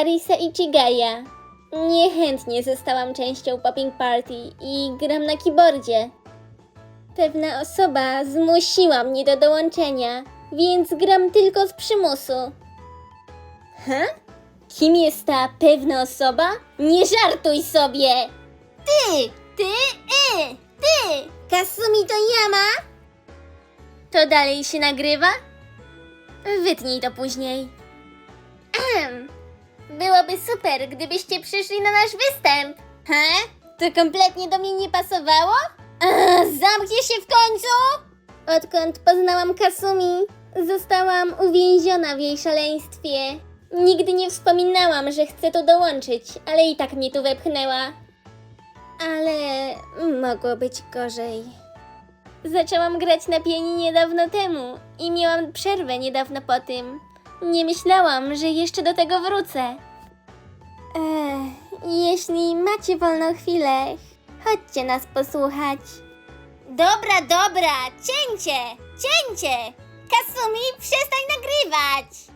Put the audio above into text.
Arisa Ichigaya. Niechętnie zostałam częścią popping party i gram na keyboardzie. Pewna osoba zmusiła mnie do dołączenia, więc gram tylko z przymusu. Ha? Kim jest ta pewna osoba? Nie żartuj sobie! Ty! Ty! Y! Ty! Kasumi to Yama? To dalej się nagrywa? Wytnij to później. Byłoby super, gdybyście przyszli na nasz występ. He? To kompletnie do mnie nie pasowało? A, zamknij się w końcu! Odkąd poznałam Kasumi, zostałam uwięziona w jej szaleństwie. Nigdy nie wspominałam, że chcę tu dołączyć, ale i tak mnie tu wepchnęła. Ale mogło być gorzej. Zaczęłam grać na pianinie niedawno temu i miałam przerwę niedawno po tym. Nie myślałam, że jeszcze do tego wrócę. Ech, jeśli macie wolną chwilę, chodźcie nas posłuchać. Dobra, dobra, cięcie, cięcie! Kasumi, przestań nagrywać!